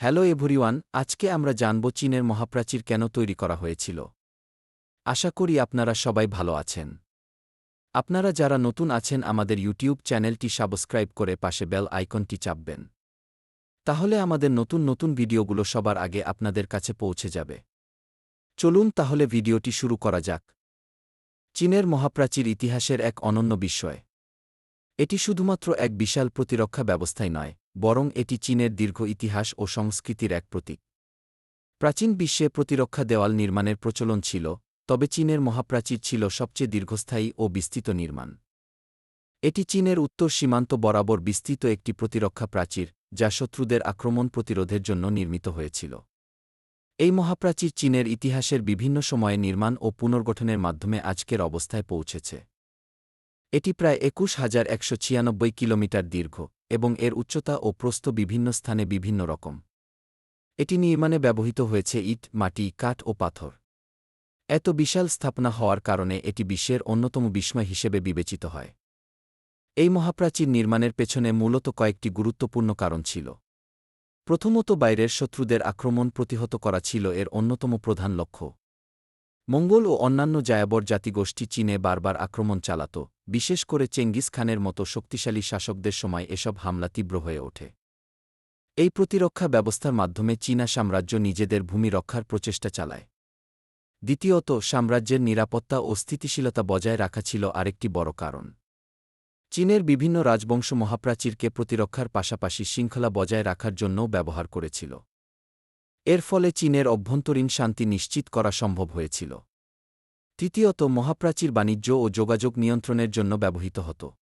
Hello everyone, আজকে আমরা জানব চীনের মহাপ্রাচীর কেন তৈরি করা হয়েছিল। আশা করি আপনারা সবাই ভালো আছেন। আপনারা যারা নতুন আছেন আমাদের ইউটিউব চ্যানেলটি সাবস্ক্রাইব করে পাশে বেল আইকনটি চাপবেন। তাহলে আমাদের নতুন নতুন ভিডিওগুলো সবার আগে আপনাদের কাছে পৌঁছে যাবে। চলুন তাহলে ভিডিওটি শুরু করা যাক। চীনের মহাপ্রাচীর ইতিহাসের এক অনন্য বিষয়। এটি শুধুমাত্র এক বিশাল প্রতিরক্ষা ব্যবস্থাই নয় বরং এটি চীনের দীর্ঘ ইতিহাস ও সংস্কৃতির এক প্রতীক। প্রাচীন বিশ্বে প্রতিরক্ষা দেওয়াল নির্মাণের প্রচলন ছিল, তবে চীনের মহাপ্রাচীর ছিল সবচেয়ে দীর্ঘস্থায়ী ও বিস্তৃত নির্মাণ। এটি চীনের উত্তর সীমান্ত বরাবর বিস্তৃত একটি প্রতিরক্ষা প্রাচীর, যা শত্রুদের আক্রমণ প্রতিরোধের জন্য নির্মিত হয়েছিল। এই মহাপ্রাচীর চীনের ইতিহাসের বিভিন্ন সময়ে নির্মাণ ও পুনর্গঠনের মাধ্যমে আজকের অবস্থায় পৌঁছেছে। এটি প্রায় একুশ হাজার একশো ছিয়ানব্বই কিলোমিটার দীর্ঘ। এবং এর উচ্চতা ও প্রস্থ বিভিন্ন স্থানে বিভিন্ন রকম। এটি নির্মাণে ব্যবহৃত হয়েছে ইট, মাটি, কাঠ ও পাথর। এত বিশাল স্থাপনা হওয়ার কারণে এটি বিশ্বের অন্যতম বিস্ময় হিসেবে বিবেচিত হয়। এই মহাপ্রাচীর নির্মাণের পেছনে মূলত কয়েকটি গুরুত্বপূর্ণ কারণ ছিল। প্রথমত বাইরের শত্রুদের আক্রমণ প্রতিহত করা ছিল এর অন্যতম প্রধান লক্ষ্য। মঙ্গল ও অন্যান্য জায়াবর জাতিগোষ্ঠী চীনে বারবার আক্রমণ চালাত, বিশেষ করে চেঙ্গিস খানের মতো শক্তিশালী শাসকদের সময় এসব হামলা তীব্র হয়ে ওঠে। এই প্রতিরক্ষা ব্যবস্থার মাধ্যমে চীনা সাম্রাজ্য নিজেদের ভূমি রক্ষার প্রচেষ্টা চালায়। দ্বিতীয়ত, সাম্রাজ্যের নিরাপত্তা ও স্থিতিশীলতা বজায় রাখা ছিল আরেকটি বড় কারণ। চীনের বিভিন্ন রাজবংশ মহাপ্রাচীরকে প্রতিরক্ষার পাশাপাশি শৃঙ্খলা বজায় রাখার জন্যও ব্যবহার করেছিল। এর ফলে চীনের অভ্যন্তরীণ শান্তি নিশ্চিত করা সম্ভব হয়েছিল। তৃতীয়ত, মহাপ্রাচীর বাণিজ্য ও যোগাযোগ নিয়ন্ত্রণের জন্য ব্যবহৃত হতো।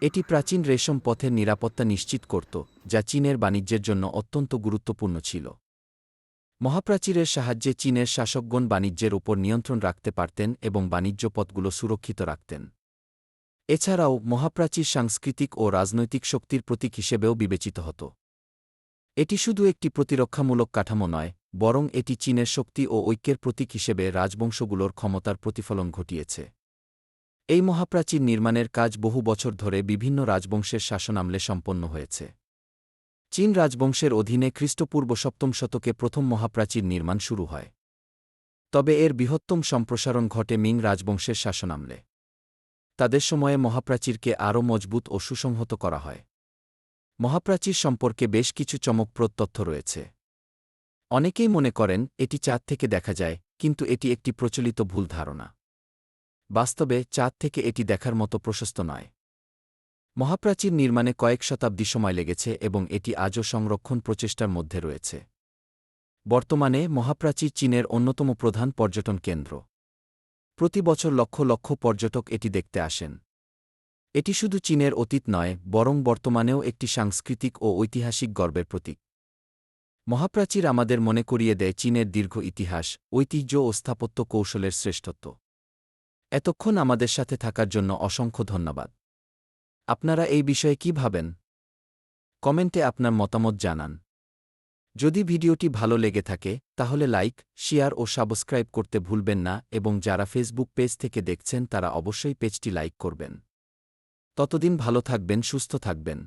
এটি প্রাচীন রেশম পথের নিরাপত্তা নিশ্চিত করত, যা চীনের বাণিজ্যের জন্য অত্যন্ত গুরুত্বপূর্ণ ছিল। মহাপ্রাচীরের সাহায্যে চীনের শাসকগণ বাণিজ্যের উপর নিয়ন্ত্রণ রাখতে পারতেন এবং বাণিজ্য পথগুলো সুরক্ষিত রাখতেন। এছাড়াও, মহাপ্রাচীর সাংস্কৃতিক ও রাজনৈতিক শক্তির প্রতীক হিসেবেও বিবেচিত হতো। এটি শুধু একটি প্রতিরক্ষামূলক কাঠামো নয়, বরং এটি চীনের শক্তি ও ঐক্যের প্রতীক হিসেবে রাজবংশগুলোর ক্ষমতার প্রতিফলন ঘটিয়েছে। এই মহাপ্রাচীর নির্মাণের কাজ বহু বছর ধরে বিভিন্ন রাজবংশের শাসনামলে সম্পন্ন হয়েছে। চীন রাজবংশের অধীনে খ্রিস্টপূর্ব সপ্তম শতকে প্রথম মহাপ্রাচীর নির্মাণ শুরু হয়। তবে এর বৃহত্তম সম্প্রসারণ ঘটে মিং রাজবংশের শাসনামলে। তাদের সময়ে মহাপ্রাচীরকে আরও মজবুত ও সুসংহত করা হয়। মহাপ্রাচীর সম্পর্কে বেশ কিছু চমকপ্রদ তথ্য রয়েছে। অনেকেই মনে করেন এটি চাঁদ থেকে দেখা যায়, কিন্তু এটি একটি প্রচলিত ভুল ধারণা। বাস্তবে, চাঁদ থেকে এটি দেখার মতো প্রশস্ত নয়। মহাপ্রাচীর নির্মাণে কয়েক শতাব্দী সময় লেগেছে এবং এটি আজও সংরক্ষণ প্রচেষ্টার মধ্যে রয়েছে। বর্তমানে, মহাপ্রাচীর চীনের অন্যতম প্রধান পর্যটন কেন্দ্র। প্রতি বছর লক্ষ লক্ষ পর্যটক এটি দেখতে আসেন। এটি শুধু চীনের অতীত নয়, বরং বর্তমানেও একটি সাংস্কৃতিক ও ঐতিহাসিক গর্বের প্রতীক। মহাপ্রাচীর আমাদের মনে করিয়ে দেয় চীনের দীর্ঘ ইতিহাস, ঐতিহ্য ও স্থাপত্য কৌশলের শ্রেষ্ঠত্ব। এতক্ষণ আমাদের সাথে থাকার জন্য অসংখ্য ধন্যবাদ। আপনারা এই বিষয়ে কি ভাবেন? কমেন্টে আপনার মতামত জানান। যদি ভিডিওটি ভালো লেগে থাকে, তাহলে লাইক, শেয়ার ও সাবস্ক্রাইব করতে ভুলবেন না এবং যারা ফেসবুক পেজ থেকে দেখছেন তারা অবশ্যই পেজটি লাইক করবেন। ততদিন ভালো থাকবেন সুস্থ থাকবেন।